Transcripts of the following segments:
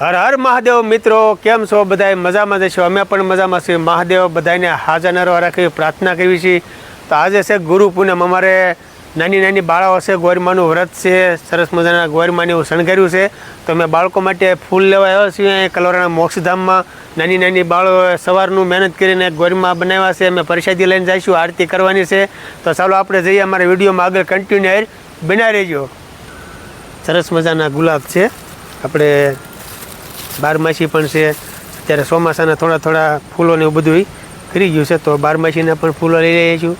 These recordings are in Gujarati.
હર હર મહાદેવ મિત્રો, કેમ છો બધા મજામાં જશો અમે પણ મજામાં છીએ. મહાદેવ બધાને હાજર નરવા રાખી પ્રાર્થના કરવી છે તો આજે છે ગુરુ પૂનમ. અમારે નાની નાની બાળાઓ છે, ગોરમાનું વ્રત છે, સરસ મજાના ગોરમાની એવું શણગાર્યું છે. તો અમે બાળકો માટે ફૂલ લેવા આવ્યા છીએ. કલોરાના મોક્ષધામમાં નાની નાની બાળો સવારનું મહેનત કરીને ગોરમા બનાવ્યા છે. અમે પરસાદી લઈને જઈશું, આરતી કરવાની છે. તો ચાલો આપણે જઈએ અમારા વિડીયોમાં આગળ કન્ટિન્યુ બનાવી રહેજો. સરસ મજાના ગુલાબ છે. આપણે બારમાસી પણ છે. અત્યારે ચોમાસાના થોડા થોડા ફૂલોને એવું બધું કરી ગયું છે. તો બારમાસીના પણ ફૂલો લઈ લઈએ છું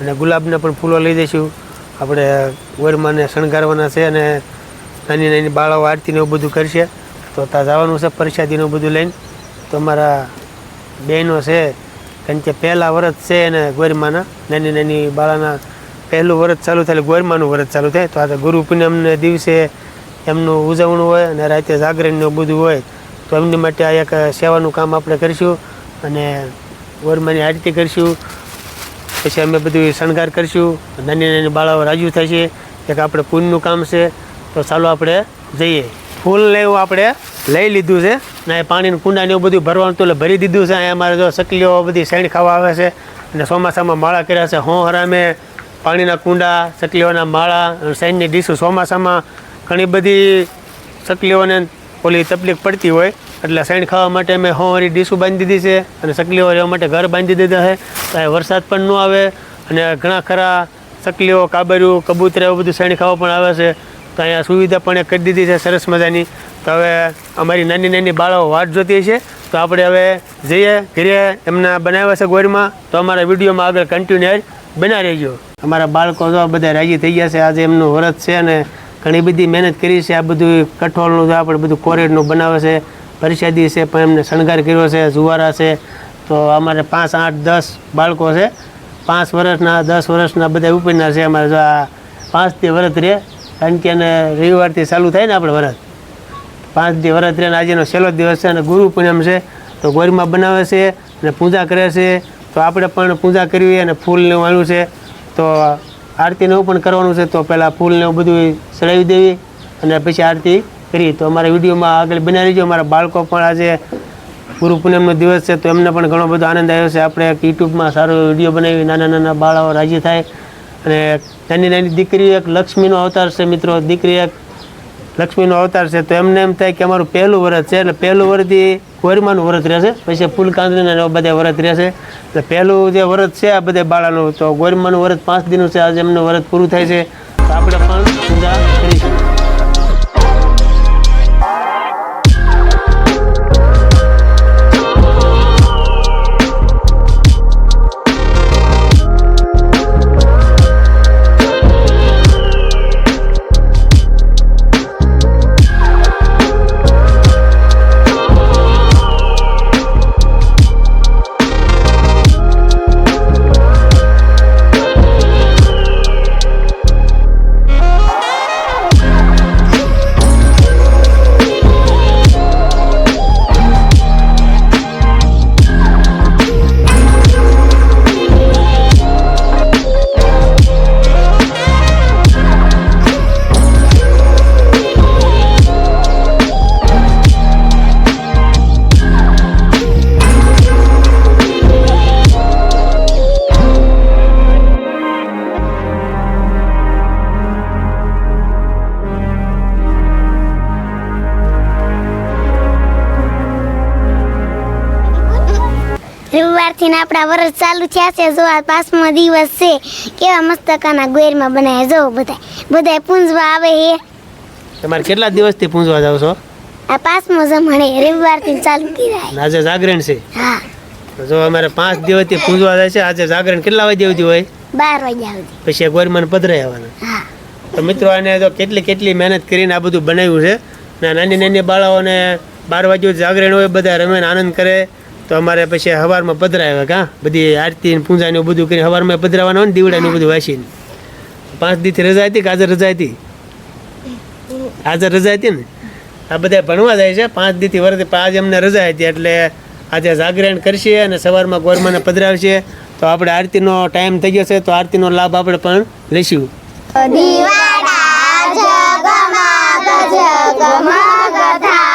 અને ગુલાબના પણ ફૂલો લઈ દઈશું આપણે વરમાને શણગારવાના છે અને નાની નાની બાળાઓ આરતીને એવું બધું કરશે. તો ત્યાં જવાનું છે પ્રસાદીનું બધું લઈને. તો અમારા બહેનો છે, કારણ કે પહેલાં વ્રત છે અને ગોરમાના, નાની નાની બાળાના પહેલું વ્રત ચાલુ થાય ગોરમાનું વ્રત ચાલુ થાય. તો આજે ગુરુ પૂનમને દિવસે એમનું ઉજવણું હોય અને રાતે જાગરણનું બધું હોય. તો એમની માટે આ એક સેવાનું કામ આપણે કરીશું અને ગોરમાની આરતી કરીશું. પછી અમે બધું શણગાર કરીશું. નાની નાની બાળાઓ રાજુ થશે એક આપણે પૂનનું કામ છે. તો ચાલો આપણે જઈએ. ફૂલ લેવું આપણે લઈ લીધું છે. ને પાણીનું કુંડા ને એવું બધું ભરવાનું તો એટલે ભરી દીધું છે. અહીંયા અમારે જો સકલીઓ બધી શેણ ખાવા આવે છે. અને ચોમાસામાં માળા કર્યા છે. હોં હરામે પાણીના કુંડા, સકલીઓના માળા સૈનની ડીશું ચોમાસામાં ઘણી બધી સકલીઓને ઓલી તકલીફ પડતી હોય, એટલે સૈણ ખાવા માટે મેં હોવારી ડીશું બાંધી દીધી છે અને સકલીઓ રહેવા માટે ઘર બાંધી દીધા છે. ત્યાં વરસાદ પણ ન આવે અને ઘણા ખરા સકલીઓ, કાબરિયું, કબૂતર એવું બધું સૈણ ખાવા પણ આવે છે. તો અહીંયા સુવિધા પણ કરી દીધી છે સરસ મજાની. તો હવે અમારી નાની નાની બાળાઓ વાટ જોતી છે. તો આપણે હવે જઈએ ઘરે, એમના બનાવ્યા છે ગોરમાં તો અમારા વિડીયોમાં આગળ કન્ટિન્યુ બના રહેજો. અમારા બાળકો જો બધા રાજી થઈ ગયા છે. આજે એમનું વ્રત છે અને ઘણી બધી મહેનત કરી છે. આ બધું કઠોળનું આપણે બધું કોરેડનું બનાવે છે, પરિષદી છે, પણ એમને શણગાર કર્યો છે, જુવારા છે. તો અમારે પાંચ, આઠ, દસ બાળકો છે. પાંચ વર્ષના, દસ વર્ષના બધા ઉપરના છે અમારે જો આ પાંચથી વ્રત રહે. કારણ કે એને રવિવારથી ચાલુ થાય ને આપણે વ્રત. પાંચથી વ્રત રહે અને આજેનો છેલ્લો દિવસ છે અને ગુરુ પૂનમ છે. તો ગોરીમાં બનાવે છે અને પૂજા કરે છે. તો આપણે પણ પૂજા કરવી અને ફૂલ લેવાનું છે. તો આરતીને એવું પણ કરવાનું છે, તો પહેલાં ફૂલને એવું બધું ચડાવી દેવી અને પછી આરતી કરી તો અમારા વિડીયોમાં આગળ બનાવી લેજો અમારા બાળકો પણ આજે ગુરુ પૂનમનો દિવસ છે, તો એમને પણ ઘણો બધો આનંદ આવ્યો છે. આપણે એક યુટ્યુબમાં સારો વીડિયો બનાવી, નાના નાના બાળાઓ રાજી થાય. અને નાની નાની દીકરી એક લક્ષ્મીનો અવતાર છે મિત્રો. દીકરી એક લક્ષ્મીનો અવતાર છે. તો એમને એમ થાય કે અમારું પહેલું વ્રત છે, એટલે પહેલું વ્રતથી ગોરમાનું વ્રત રહેશે પછી ફૂલ કાંદરીના બધા વ્રત રહેશે એટલે પહેલું જે વ્રત છે આ બધા બાળાનું, તો ગોરમાનું વ્રત પાંચ દિનનું છે. આજે એમનું વ્રત પૂરું થાય છે. તો આપણે પણ રવિવારથી આપણા વરસ ચાલુ થયા છે. જો આ પાંચમો દિવસ છે કેવા મસ્તકાના ગોયરમાં બનાવ્યા જો બધા બધા પૂંજવા આવે હે. તમારે કેટલા દિવસથી પૂંજવા જાવ છો? આ પાંચમો જમણે રવિવારથી ચાલુ કરાય આજે જાગરણ છે. હા. જો અમારે પાંચ દિવસથી પૂંજવા જાય છે. આજે જાગરણ કેટલા વાગે સુધી હોય? બાર વાગ્યા સુધી. પછી ગોયરમાં પધરાઈ આવવાના. હા. તો મિત્રો આને તો કેટલી કેટલી મહેનત કરીને આ બધું બનાવ્યું છે. નાની નાની બાળાઓને બાર વાગ્યે જાગરણ હોય બધા રમે આનંદ કરે. તો અમારે પછી હવારમાં પધરાવે કાં? બધી આરતી ને એવું બધું કરીને હવારમાં પધરાવાનું હોય ને દીવડાનું બધું વાંચીને. પાંચ દીથી રજા હતી કે આજે રજા હતી? આજે રજા હતી ને? આ બધા ભણવા જાય છે. પાંચ દીથી વરસ આજે અમને રજા હતી એટલે આજે જાગરણ કરશે અને સવારમાં ગોરમાને પધરાવશે. તો આપણે આરતીનો ટાઈમ થઈ ગયો છે. તો આરતીનો લાભ આપણે પણ લઈશું. દિવાળા જગમગ જગમગ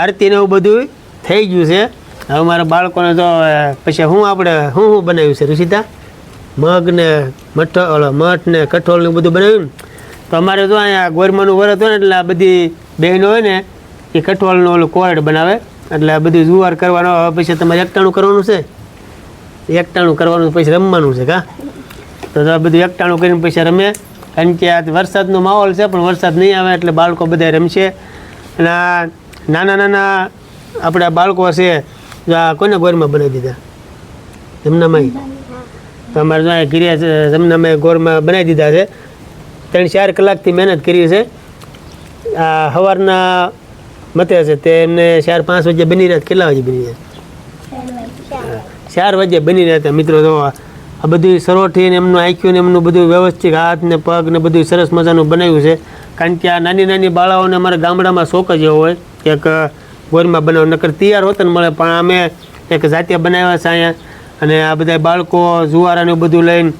આરતી ને એવું બધું થઈ ગયું છે. હવે મારા બાળકોને તો પછી હું આપણે શું શું બનાવ્યું છે ઋષિતા? મગ ને મઠ, ઓલો મઠ ને કઠોળ ને બધું બનાવ્યું તો અમારે તો અહીંયા ગોરમાનું વરત હોય ને, એટલે આ બધી બહેનો હોય ને, એ કઠોળનું ઓલું કોરડ બનાવે. એટલે આ બધું જુવાર કરવાનો પછી તમારે એકટાણું કરવાનું છે. એકટાણું કરવાનું પછી રમવાનું છે કા? તો તો આ બધું એકટાણું કરીને પછી રમે કારણ કે આ વરસાદનો માહોલ છે, પણ વરસાદ નહીં આવે એટલે બાળકો બધા રમશે. અને આ નાના નાના આપણા બાળકો છે કોને ગોરમાં બનાવી દીધા? જમનામાં તો અમારે જો ગિરિયા જમનામાં ગોરમાં બનાવી દીધા છે. ત્રણ ચાર કલાકથી મહેનત કરી છે. આ સવારના મતે છે, તે એમને ચાર પાંચ વાગે બની રહ્યા કેટલા વાગે બની રહ્યા ચાર વાગે બની રહ્યા હતા મિત્રો. તો આ બધું સરોઠી ને એમનું આંખ્યું ને એમનું બધું વ્યવસ્થિત હાથ ને પગ ને બધું સરસ મજાનું બનાવ્યું છે. કારણ કે આ નાની નાની બાળાઓને અમારા ગામડામાં શોખ જ હોય. એક ગોરમાં બનાવ નકર તૈયાર હોત ને મળે. પણ અમે એક જાતિયા બનાવ્યા છે અહીંયા. અને આ બધા બાળકો, જુવારાને બધું લઈને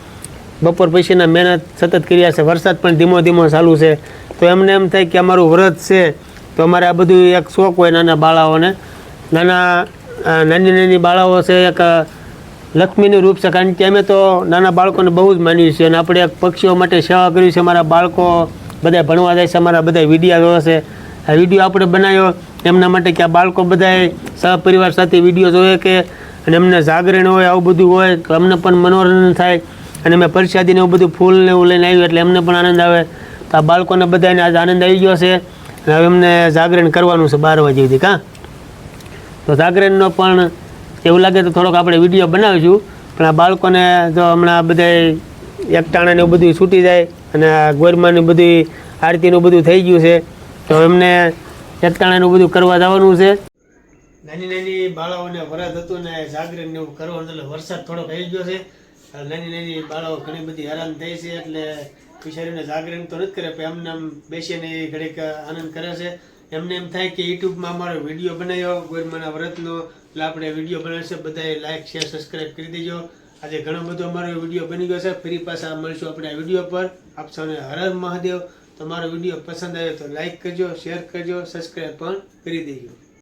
બપોર પછીના મહેનત સતત કર્યા છે. વરસાદ પણ ધીમો ધીમો ચાલુ છે. તો એમને એમ થાય કે અમારું વ્રત છે. તો અમારે આ બધું એક શોખ હોય નાના બાળાઓને. નાના નાની નાની બાળાઓ છે, એક લક્ષ્મીનું રૂપ છે. કારણ કે અમે તો નાના બાળકોને બહુ જ માનીએ છીએ. અને આપણે એક પક્ષીઓ માટે સેવા કરી છે અમારા બાળકો બધા ભણવા જાય છે. અમારા બધા વિડીયા જોવે છે. આ વીડિયો આપણે બનાવ્યો. એમના માટે કે આ બાળકો બધાએ સહપરિવાર સાથે વીડિયો જોવે કે અને એમને જાગરણ હોય, આવું બધું હોય, તો અમને પણ મનોરંજન થાય. અને અમે પ્રસાદીને એવું બધું ફૂલ ને એવું લઈને આવ્યું એટલે એમને પણ આનંદ આવે. તો આ બાળકોને બધાને આજ આનંદ આવી ગયો છે. અને હવે એમને જાગરણ કરવાનું છે બાર વાગ્યા સુધી, કાં? તો જાગરણનો પણ એવું લાગે તો થોડોક આપણે વીડિયો બનાવીશું. પણ આ બાળકોને જો હમણાં બધા એકટાણાને એવું બધું છૂટી જાય અને ગોરમાનું બધું આરતીનું બધું થઈ ગયું છે તો એમને ચેતકાણાનું બધું કરવા જવાનું છે. નાની નાની બાળાઓને વરદ હતું ને જાગરણ ને એવું કરવાનું એટલે વરસાદ થોડોક આવી ગયો છે. નાની નાની બાળાઓ ઘણી બધી હેરાન થઈ છે, એટલે બિચારીને જાગરણ તો નથી કરે, પણ એમને આમ બેસીને એ ઘડીક આનંદ કરે છે. એમને એમ થાય કે યુટ્યુબમાં અમારો વીડિયો બનાવ્યો, ગોરમાના વ્રતનો. એટલે આપણે વીડિયો બનાવશે બધાએ લાઈક શેર સબસ્ક્રાઈબ કરી દેજો. આજે ઘણો બધો અમારો વીડિયો બની ગયો છે. ફરી પાછા મળશું આપણે આ વીડિયો પર. આપ સૌને હર મહાદેવ. તમારો વીડિયો પસંદ આવ્યો તો લાઈક કરજો શેર કરજો સબસ્ક્રાઈબ પણ કરી દેજો.